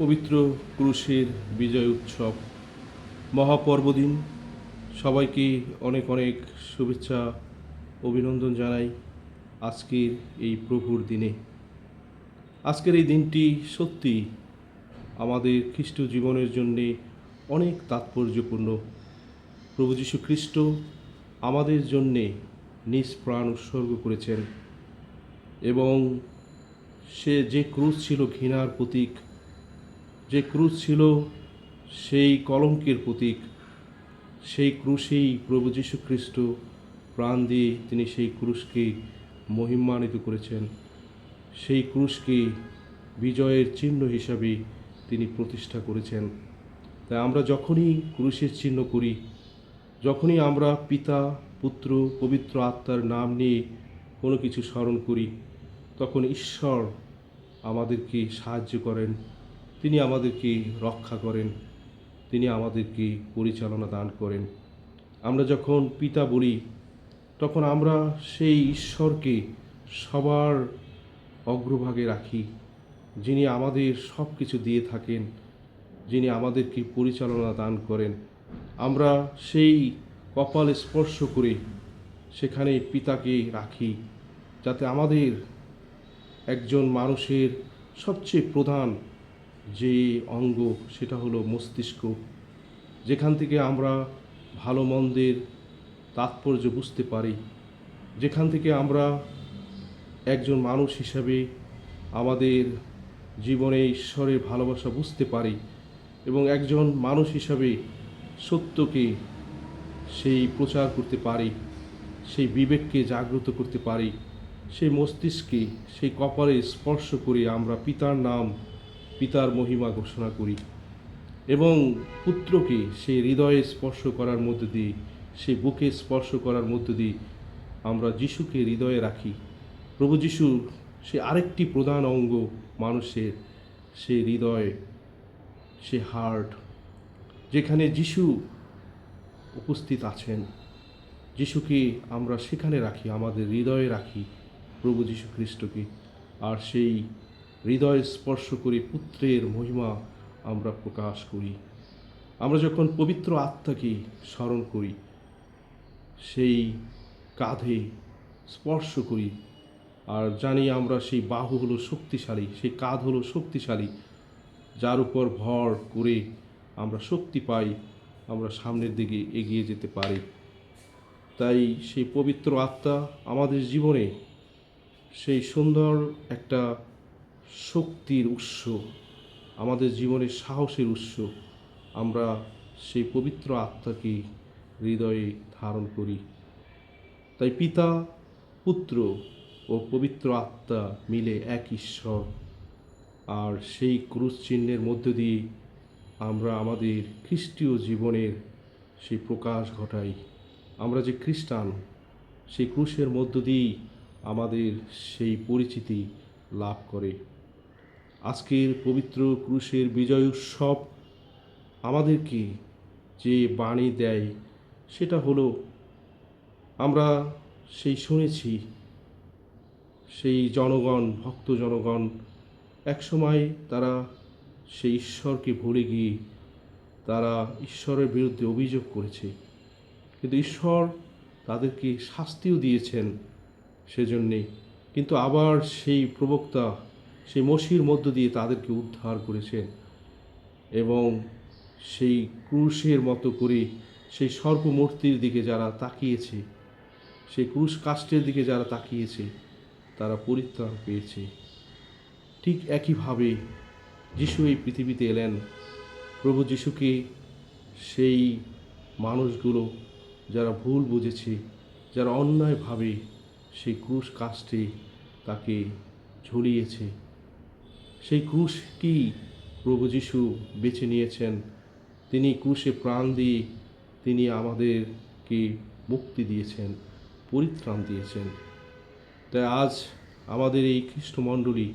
পবিত্র ক্রুশের বিজয় উৎসব। মহাপর্বদিন। সবাইকে অনেক অনেক শুভেচ্ছা, অভিনন্দন জানাই আজকের এই প্রভুর দিনে। আজকের এই দিনটি সত্যি আমাদের খ্রিস্ট জীবনের জন্যে অনেক তাৎপর্যপূর্ণ। প্রভু যীশু খ্রিস্ট আমাদের জন্যে নিজ প্রাণ উৎসর্গ করেছেন এবং সে যে ক্রুশ ছিল ঘৃণার প্রতীক যে ক্রুশ ছিল সেই কলঙ্কের প্রতীক, সেই ক্রুশেই প্রভু খ্রিস্ট প্রাণ দিয়ে তিনি সেই ক্রুশকে মহিমান্বিত করেছেন। সেই ক্রুশকে বিজয়ের চিহ্ন হিসাবে তিনি প্রতিষ্ঠা করেছেন। তাই আমরা যখনই ক্রুশের চিহ্ন করি, যখনই আমরা পিতা, পুত্র, পবিত্র আত্মার নাম নিয়ে কোনো কিছু স্মরণ করি, তখন ঈশ্বর আমাদেরকে সাহায্য করেন। তিনি আমাদেরকে রক্ষা করেন, তিনি আমাদেরকে পরিচালনা দান করেন। আমরা যখন পিতা বলি, তখন আমরা সেই ঈশ্বরকে সবার অগ্রভাগে রাখি, যিনি আমাদের সব কিছু দিয়ে থাকেন, যিনি আমাদেরকে পরিচালনা দান করেন। আমরা সেই কপাল স্পর্শ করে সেখানে পিতাকে রাখি, যাতে আমাদের একজন মানুষের সবচেয়ে প্রধান যে অঙ্গ, সেটা হলো মস্তিষ্ক। যেখান থেকে আমরা ভালো মন্দের তাৎপর্য বুঝতে পারি। যেখান থেকে আমরা একজন মানুষ হিসাবে আমাদের জীবনে ঈশ্বরের ভালোবাসা বুঝতে পারি এবং একজন মানুষ হিসাবে সত্যকে সেই প্রচার করতে পারি, সেই বিবেককে জাগ্রত করতে পারি, সেই মস্তিষ্কে সেই কপালে স্পর্শ করে আমরা পিতার নাম পিতার মহিমা ঘোষণা করি এবং পুত্রকে সেই হৃদয়ে স্পর্শ করার মধ্য দিয়ে, সেই বুকে স্পর্শ করার মধ্য দিয়ে আমরা যিশুকে হৃদয়ে রাখি। প্রভু যিশুর সে আরেকটি প্রধান অঙ্গ মানুষের সে হৃদয়, সে হার্ট, যেখানে যিশু উপস্থিত আছেন। যিশুকে আমরা সেখানে রাখি, আমাদের হৃদয়ে রাখি প্রভু যীশু খ্রিস্টকে। আর সেই হৃদয় স্পর্শ করে পুত্রের মহিমা আমরা প্রকাশ করি। আমরা যখন পবিত্র আত্মাকে স্মরণ করি, সেই কাঁধে স্পর্শ করি আর জানি আমরা সেই বাহু হলো শক্তিশালী, সেই কাঁধ হলো শক্তিশালী, যার উপর ভর করে আমরা শক্তি পাই, আমরা সামনের দিকে এগিয়ে যেতে পারি। তাই সেই পবিত্র আত্মা আমাদের জীবনে সেই সুন্দর একটা শক্তির উৎস, আমাদের জীবনের সাহসের উৎস, আমরা সেই পবিত্র আত্মাকে হৃদয়ে ধারণ করি। তাই পিতা, পুত্র ও পবিত্র আত্মা মিলে এক ঈশ্বর। আর সেই ক্রুশ চিহ্নের মধ্য দিয়ে আমরা আমাদের খ্রিস্টীয় জীবনের সেই প্রকাশ ঘটাই। আমরা যে খ্রিস্টান, সেই ক্রুশের মধ্য দিয়েই আমাদের সেই পরিচিতি লাভ করে। আজকের পবিত্র ক্রুশের বিজয় উৎসব আমাদেরকে যে বাণী দেয়, সেটা হলো, আমরা সেই শুনেছি, সেই জনগণ, ভক্ত জনগণ, একসময় তারা সেই ঈশ্বরকে ভুলে গিয়ে তারা ঈশ্বরের বিরুদ্ধে অভিযোগ করেছে। কিন্তু ঈশ্বর তাদেরকে শাস্তিও দিয়েছেন সেজন্যে। কিন্তু আবার সেই প্রবক্তা সেই মসির মধ্য দিয়ে তাদেরকে উদ্ধার করেছেন এবং সেই ক্রুশের মতো করে সেই সর্পমূর্তির দিকে যারা তাকিয়েছে, সেই ক্রুশ কাষ্টের দিকে যারা তাকিয়েছে, তারা পরিত্রাণ পেয়েছে। ঠিক একইভাবে যিশু এই পৃথিবীতে এলেন। প্রভু যিশুকে সেই মানুষগুলো যারা ভুল বুঝেছে, যারা অন্যায়ভাবে সেই ক্রুশ কাষ্ঠে তাকে ঝুলিয়েছে সেই ক্রুশটি প্রভু যিশু বেছে নিয়েছেন। তিনি ক্রুশে প্রাণ দিয়ে তিনি আমাদেরকে মুক্তি দিয়েছেন, পরিত্রাণ দিয়েছেন। তাই আজ আমাদের এই খ্রিস্টমণ্ডলী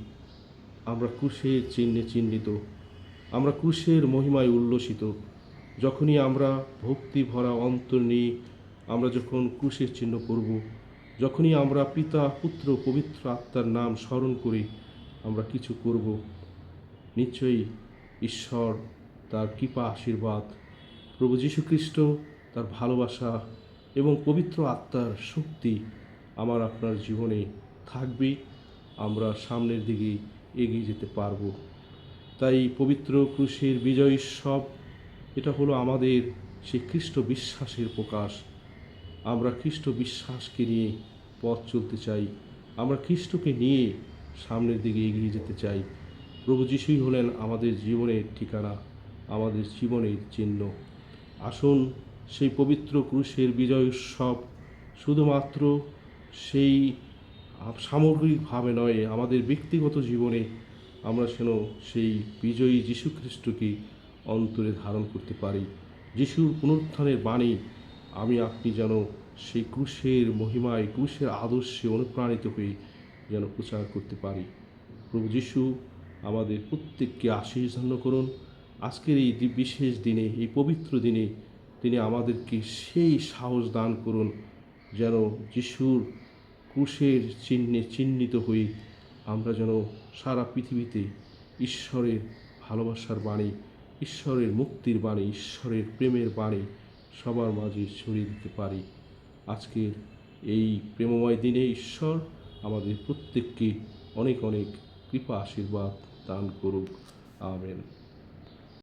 আমরা ক্রুশের চিহ্নে চিহ্নিত, আমরা ক্রুশের মহিমায় উল্লসিত। যখনই আমরা ভক্তি ভরা অন্তর নিয়ে আমরা যখন ক্রুশের চিহ্ন করব যখনই আমরা পিতা, পুত্র, পবিত্র আত্মার নাম স্মরণ করে আমরা কিছু করব। নিশ্চয়ই ঈশ্বর তার কৃপা, আশীর্বাদ, প্রভু যীশু খ্রিস্ট তার ভালোবাসা এবং পবিত্র আত্মার শক্তি আমার আপনার জীবনে থাকবে, আমরা সামনের দিকে এগিয়ে যেতে পারব। তাই পবিত্র ক্রুশের বিজয় উৎসব এটা হলো আমাদের সেই খ্রিস্ট বিশ্বাসের প্রকাশ। আমরা খ্রিস্ট বিশ্বাসকে নিয়ে পথ চলতে চাই। আমরা খ্রিস্টকে নিয়ে সামনের দিকে এগিয়ে যেতে চাই। প্রভু যিশুই হলেন আমাদের জীবনের ঠিকানা, আমাদের জীবনের চিহ্ন। আসুন, সেই পবিত্র ক্রুশের বিজয় উৎসব শুধুমাত্র সেই সামগ্রিকভাবে নয়, আমাদের ব্যক্তিগত জীবনে আমরা যেন সেই বিজয়ী খ্রিস্টকে অন্তরে ধারণ করতে পারি। যিশুর পুনরুত্থানের বাণী, আমি আপনি যেন সেই ক্রুশের মহিমায়, ক্রুশের আদর্শে অনুপ্রাণিত হয়ে যেন প্রচার করতে পারি। প্রভু যিশু, আমাদের প্রত্যেককে আশীষ ধন্য করুন। আজকের এই বিশেষ দিনে, এই পবিত্র দিনে তিনি আমাদেরকে সেই সাহস দান করুন যেন যিশুর ক্রুশের চিহ্নে চিহ্নিত হয়ে আমরা যেন সারা পৃথিবীতে ঈশ্বরের ভালোবাসার বাণী, ঈশ্বরের মুক্তির বাণী, ঈশ্বরের প্রেমের বাণী সবার মাঝে ছড়িয়ে দিতে পারি। আজকের এই প্রেমময় দিনে ঈশ্বর আমাদের প্রত্যেককে অনেক অনেক কৃপা আশীর্বাদ দান করুক। আমেন।